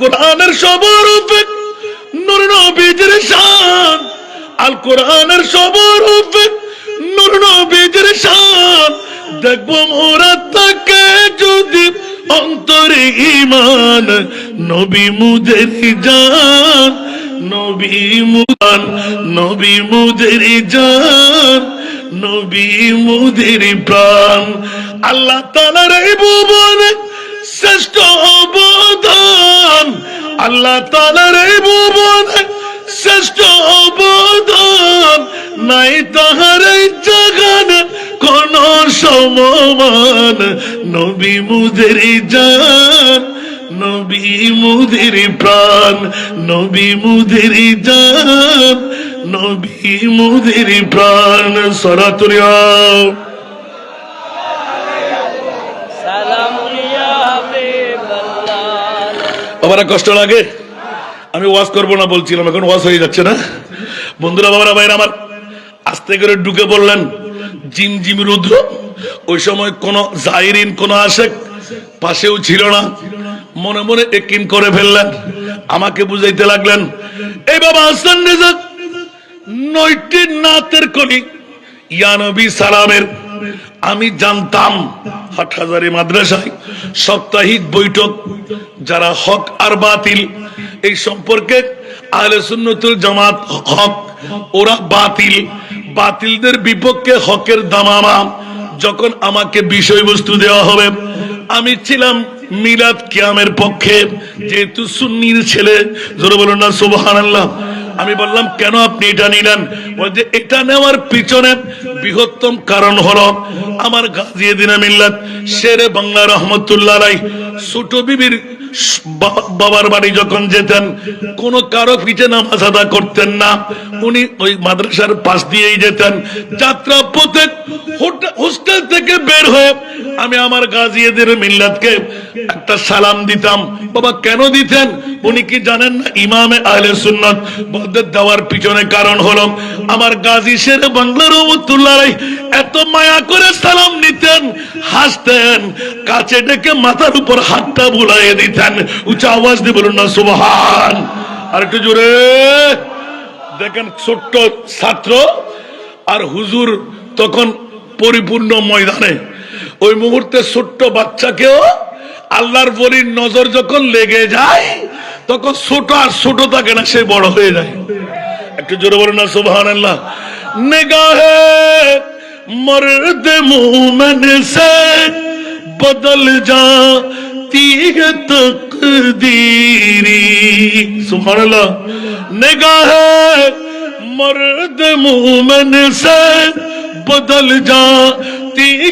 কোরআনের সবার নূর নবীজির শান। আল কোরআনের সবার নূর নবীজির শান। দেখব মোরা তাকে যদি অন্তরে ইমান নবী মুদের জান নবী মুদান নবী মুদের জান নবী মুদের প্রাণ আল্লাহ তালার এই ভুবনে শ্রেষ্ঠ অবদান। আল্লাহ তালার এই ভুবনে শ্রেষ্ঠ অবদান। নাই তাহার এই জাগানে, কোন সমমান। নবী মুদের জান, নবী মুদের প্রাণ, নবী মুদের জান, নবী মুদের প্রাণ। সরাতুরিয়া বাবারা কষ্ট লাগে। আমি ওয়াজ করব না বলছিলাম, এখন ওয়াজ হয়ে যাচ্ছে না। বন্ধুরা, বাবারা, ভাইরা আমার, আস্তে করে ঢুকে বললেন, জিম রুদ্র, ওই সময় কোন জাহিরিন, কোন আসে পাশেও ছিল না। মনে মনে একিন করে ফেললেন, আমাকে বুঝাইতে লাগলেন এই বাবা হাসান রেজাক নয়টি নাতের কলি ইয়ানবী সালামের, আমি জানতাম হাট হাজারি মাদ্রাসায় সাপ্তাহিক বৈঠক যারা হক আর বাতিল, এই সম্পর্কে আহলে সুন্নতুল জামাত হক, ওরা বাতিল। বাতিলদের বিপক্ষে হকের দামামা। যখন আমাকে বিষয়বস্তু দেওয়া হবে, আমি ছিলাম মিলাদ কিয়ামের পক্ষে। যেহেতু সুন্নির ছেলে, জোরে বলুন না, সুবহানাল্লাহ। আমি বললাম, কেন আপনি এটা নিলেন? বলছে এটা নেওয়ার পিছনে বৃহত্তম কারণ হলো আমার গাজিয়ে দিনা মিল্লাত, শেরে বাংলা রহমতুল্লাহ রাই ছোট বিবির বাবার বাড়ি যখন যেতেন কোন কারও পিঠে নামাজ আদা করতেন না। উনি ওই মাদ্রাসার পাশ দিয়েই যেতেন। যাত্রা পথে হোস্টেল থেকে বের হয়ে আমি আমার গাজিয়েদের মিল্লাতকে একটা সালাম দিতাম। বাবা, কেন দিতেন? উনি কি জানেন না? ইমামে আহলে সুন্নত বলতে দেওয়ার পিছনে কারণ হলো আমার গাজী শেরে বাংলা রহমতুল্লাহ এত মায়া করে সালাম নিতেন, হাসতেন, কাছে ডেকে মাথার উপর হাতটা বুলাইয়ে দিতেন, উঁচা আওয়াজ দিয়ে বলুন না, সুবহান। আর একটু জোরে। দেখেন ছোট্ট ছাত্র আর হুজুর তখন পরিপূর্ণ ময়দানে। ওই মুহূর্তে ছোট্ট বাচ্চাকেও আল্লাহর বলির নজর যখন লেগে যায়, তখন ছোট আর ছোট থাকে না, সে বড় হয়ে যায়। একটু জোরে বলেন না সুবাহ আল্লাহ নেগাহে মর্দ মোমেন সে বদল যা তীর تقدیری۔ سبحان اللہ نگاہ مرد مومن سے بدل جا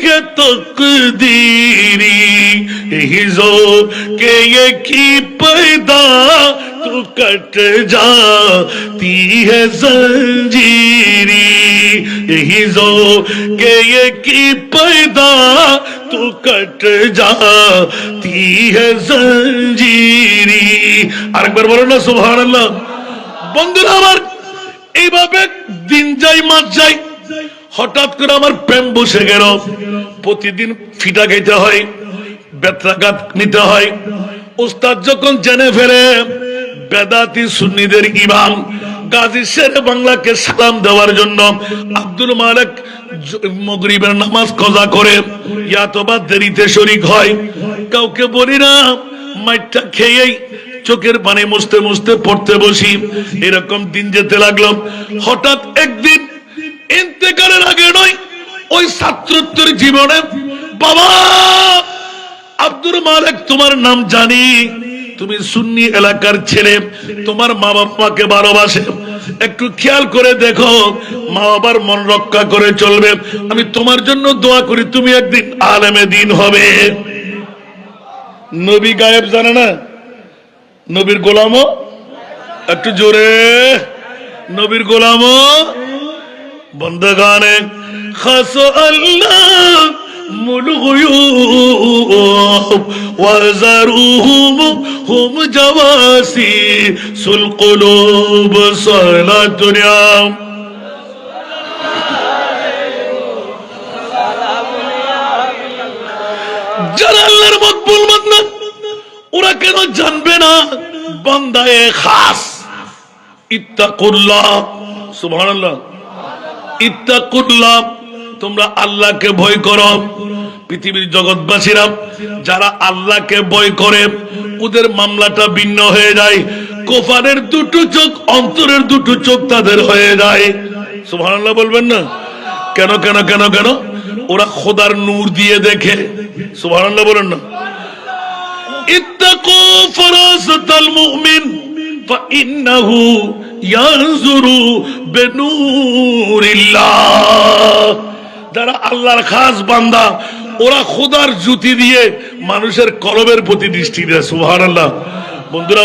ہے تقدیری۔ ہی زو کہ یہ کی پیدا तो कट जाती है जंजीरी यही जो के ये की पैदा तो कट जाती है जंजीरी আরেকবার বলো না সুবহানাল্লাহ বন্ধুরা আমার এইভাবে দিন যাই মাস যাই হঠাৎ করে আমার প্রেম বসে গেল প্রতিদিন ফিটা খাইতে হয় বেত্রাঘাত নিতে হয় উস্তাদ যখন জেনে ফেলে বেদাতি সুন্নিদের ইমাম। গাজী শের বাংলাকে সালাম দেওয়ার জন্য আব্দুল মালিক মগরিবের নামাজ কজা করে। ইয়াতবা দেরিতে শরিক হয়। কাউকে বলি না, মাইটটা খেয়েই চোখের পানি মুছতে মুছতে পড়তে বসি। এরকম দিন যেতে লাগল। হঠাৎ একদিন ইন্তেকালের আগে নয়, ওই ছাত্রত্বের জীবনে, বাবা, আব্দুল মালিক তোমার নাম জানি। তুমি সুন্নি এলাকার ছেলে, তোমার মা বাবাকে ভালোবাসে। একটু খেয়াল করে দেখো মা বাবার মন রক্ষা করে চলবে। আমি তোমার জন্য দোয়া করি, তুমি একদিন আলেমে দিন হবে। নবী গায়েব জানে না? নবীর গোলামও? একটু জোরে। নবীর গোলামও? বন্দগানে, খাস আল্লাহ ওয়াজারুহুম হুম জাওয়াসি সুল কুলুব সালাতুন ইয়া যারা আল্লাহর মকবুল বান্দা ওরা কেন জানবে না? বান্দায়ে খাস। ইত্তাকুল্লাহ, সুবহানাল্লাহ। ইত্তাকুল্লাহ। তোমরা আল্লাহকে ভয় করো পৃথিবীর জগৎবাসীরা যারা আল্লাহকে ভয় করে ওদের মামলাটা ভিন্ন হয়ে যায় কোফারের দুটো চোখ অন্তরের দুটো চোখ তাদের হয়ে যায় সুবহানাল্লাহ বলবেন না কেন কেন কেন কেন ওরা খোদার নূর দিয়ে দেখে সুবহানাল্লাহ বলেন না اتقوا فراسة المؤمن فإنه ينظر بنور الله যারা আল্লাহর খাস বান্দা, ওরা খোদার জুতি দিয়ে মানুষের কলবের প্রতি দৃষ্টি দেয়, সুবহানাল্লাহ। বন্ধুরা